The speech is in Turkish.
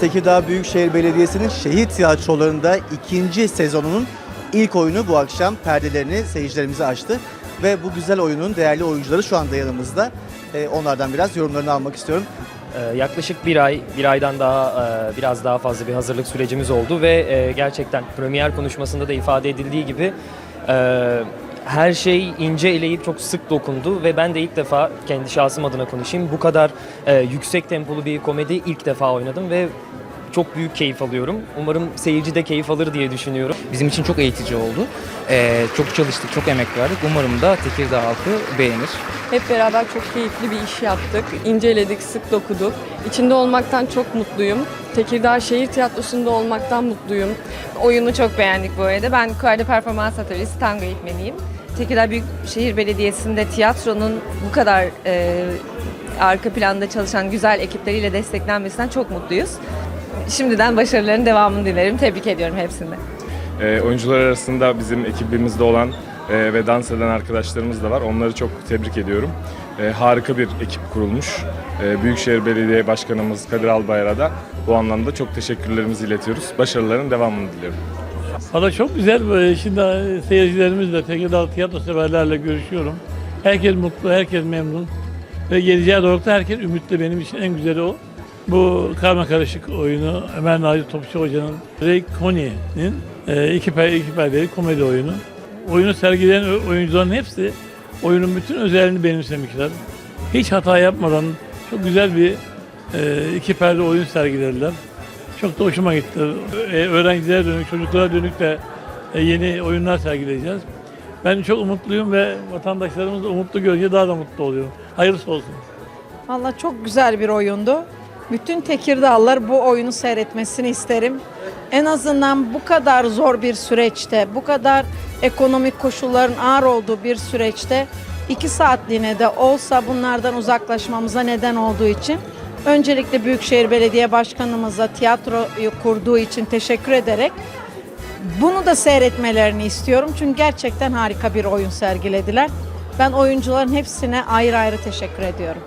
Tekirdağ Büyükşehir Belediyesi'nin şehir tiyatrolarında ikinci sezonunun ilk oyunu bu akşam perdelerini seyircilerimize açtı. Ve bu güzel oyunun değerli oyuncuları şu anda yanımızda. Ee, onlardan biraz yorumlarını almak istiyorum. Ee, Yaklaşık bir ay, bir aydan daha e, biraz daha fazla bir hazırlık sürecimiz oldu ve e, gerçekten premier konuşmasında da ifade edildiği gibi e, her şey ince eleyip çok sık dokundu ve ben de ilk defa kendi şahsım adına konuşayım. Bu kadar e, yüksek tempolu bir komedi ilk defa oynadım ve çok büyük keyif alıyorum. Umarım seyirci de keyif alır diye düşünüyorum. Bizim için çok eğitici oldu. Ee, çok çalıştık, çok emek verdik. Umarım da Tekirdağ halkı beğenir. Hep beraber çok keyifli bir iş yaptık. İnceledik, sık dokuduk. İçinde olmaktan çok mutluyum. Tekirdağ Şehir Tiyatrosu'nda olmaktan mutluyum. Oyunu çok beğendik bu arada. Ben Kuarda Performans Atölyesi tango eğitmeniyim. Tekirdağ Büyükşehir Belediyesi'nde tiyatronun bu kadar e, arka planda çalışan güzel ekipleriyle desteklenmesinden çok mutluyuz. Şimdiden başarıların devamını dilerim. Tebrik ediyorum hepsini. E, oyuncular arasında bizim ekibimizde olan e, ve dans eden arkadaşlarımız da var. Onları çok tebrik ediyorum. E, harika bir ekip kurulmuş. E, Büyükşehir Belediye Başkanımız Kadir Albayrak'a da bu anlamda çok teşekkürlerimizi iletiyoruz. Başarıların devamını diliyorum. Valla çok güzel. Böyle Şimdi seyircilerimizle, Tekirdağ tiyatro severlerle görüşüyorum. Herkes mutlu, herkes memnun. Ve geleceğe doğru da herkes ümitli. Benim için en güzeli o. Bu karma karışık oyunu Ömer Naci Topçu Hoca'nın Ray Coney'nin e, iki, per, iki perdeli komedi oyunu. Oyunu sergileyen oyuncuların hepsi oyunun bütün özelliğini benimsemişler. Hiç hata yapmadan çok güzel bir e, iki perde oyun sergilediler. Çok da hoşuma gitti. Ee, öğrencilere dönük, çocuklara dönük de e, yeni oyunlar sergileyeceğiz. Ben çok umutluyum ve vatandaşlarımız da umutlu görünce daha da mutlu oluyorum. Hayırlısı olsun. Valla çok güzel bir oyundu. Bütün Tekirdağlılar bu oyunu seyretmesini isterim. En azından bu kadar zor bir süreçte, bu kadar ekonomik koşulların ağır olduğu bir süreçte iki saatliğine de olsa bunlardan uzaklaşmamıza neden olduğu için öncelikle Büyükşehir Belediye Başkanımıza tiyatroyu kurduğu için teşekkür ederek bunu da seyretmelerini istiyorum. Çünkü gerçekten harika bir oyun sergilediler. Ben oyuncuların hepsine ayrı ayrı teşekkür ediyorum.